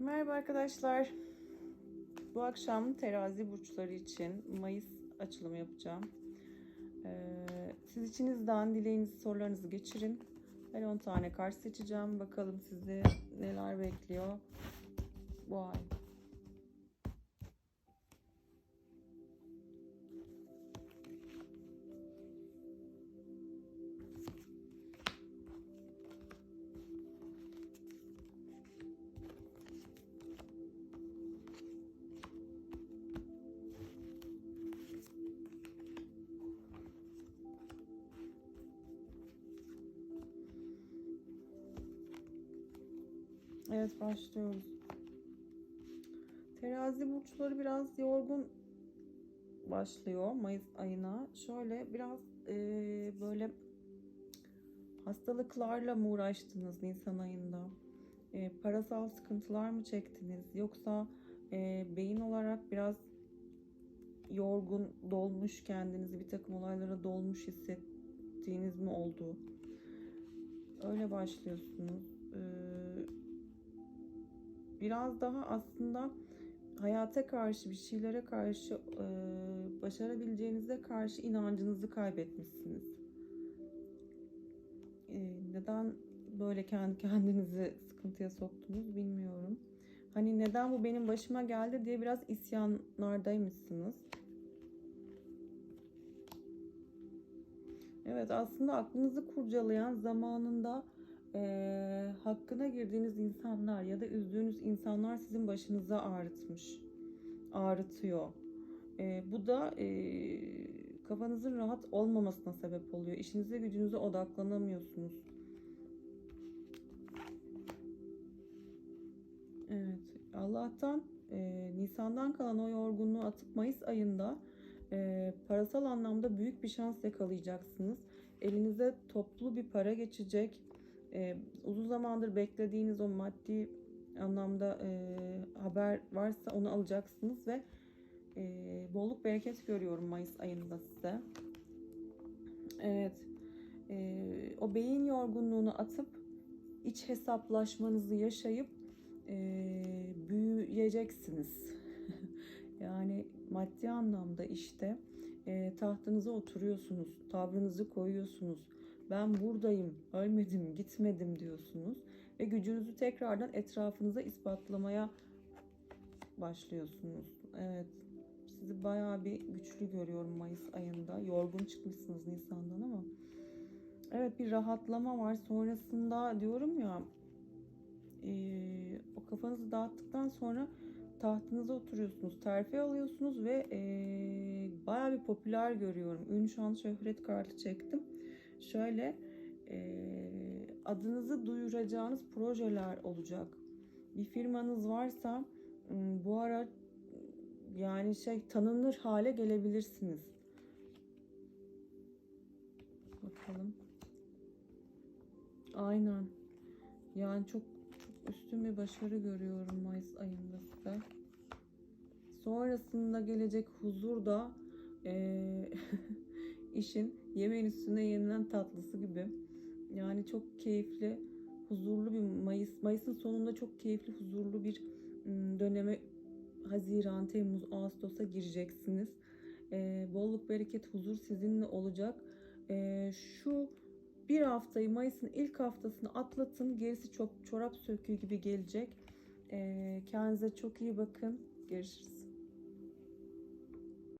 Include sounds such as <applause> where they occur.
Merhaba arkadaşlar. Bu akşam terazi burçları için Mayıs açılımı yapacağım. Ee, siz içinizden dileğinizi, sorularınızı geçirin. Ben 10 tane kart seçeceğim. Bakalım sizi neler bekliyor bu ay. Evet başlıyoruz. Terazi burçları biraz yorgun başlıyor Mayıs ayına. Şöyle biraz eee, böyle hastalıklarla mı uğraştınız Nisan ayında? Eee, parasal sıkıntılar mı çektiniz? Yoksa eee, beyin olarak biraz yorgun, dolmuş kendinizi bir takım olaylara dolmuş hissettiğiniz mi oldu? Öyle başlıyorsunuz. Ee, biraz daha aslında hayata karşı, bir şeylere karşı, e, başarabileceğinize karşı inancınızı kaybetmişsiniz. Ee, neden böyle kendi <laughs> kendinizi sıkıntıya soktunuz bilmiyorum. Hani neden bu benim başıma geldi diye biraz isyanlardaymışsınız. Evet aslında aklınızı kurcalayan zamanında eee, hakkına girdiğiniz insanlar ya da üzdüğünüz insanlar sizin başınıza ağrıtmış. Ağrıtıyor. Eee, bu da eee, kafanızın rahat olmamasına sebep oluyor. İşinize gücünüze odaklanamıyorsunuz. Evet. Allah'tan eee, Nisan'dan kalan o yorgunluğu atıp Mayıs ayında eee, parasal anlamda büyük bir şans yakalayacaksınız. Elinize toplu bir para geçecek. Eee, uzun zamandır beklediğiniz o maddi anlamda eee, haber varsa onu alacaksınız ve eee, bolluk bereket görüyorum Mayıs ayında size. Evet. Eee, o beyin yorgunluğunu atıp iç hesaplaşmanızı yaşayıp eee, büyüyeceksiniz. <laughs> yani maddi anlamda işte eee, tahtınıza oturuyorsunuz, tavrınızı koyuyorsunuz. Ben buradayım, ölmedim, gitmedim diyorsunuz ve gücünüzü tekrardan etrafınıza ispatlamaya başlıyorsunuz. Evet. Sizi bayağı bir güçlü görüyorum Mayıs ayında. Yorgun çıkmışsınız Nisan'dan ama. Evet bir rahatlama var. Sonrasında diyorum ya eee, o kafanızı dağıttıktan sonra tahtınıza oturuyorsunuz. Terfi alıyorsunuz ve eee bayağı bir popüler görüyorum. Ün şan şöhret kartı çektim. Şöyle eee, adınızı duyuracağınız projeler olacak. Bir firmanız varsa bu ara yani şey tanınır hale gelebilirsiniz. Bakalım. Aynen. Yani çok, çok üstün bir başarı görüyorum Mayıs ayında size. Sonrasında gelecek huzur da eee, <laughs> işin yemeğin üstüne yenilen tatlısı gibi. Yani çok keyifli, huzurlu bir Mayıs. Mayıs'ın sonunda çok keyifli, huzurlu bir döneme Haziran, Temmuz, Ağustos'a gireceksiniz. Eee, bolluk, bereket, huzur sizinle olacak. Eee, şu bir haftayı Mayıs'ın ilk haftasını atlatın. Gerisi çok çorap söküğü gibi gelecek. Eee, kendinize çok iyi bakın. Görüşürüz.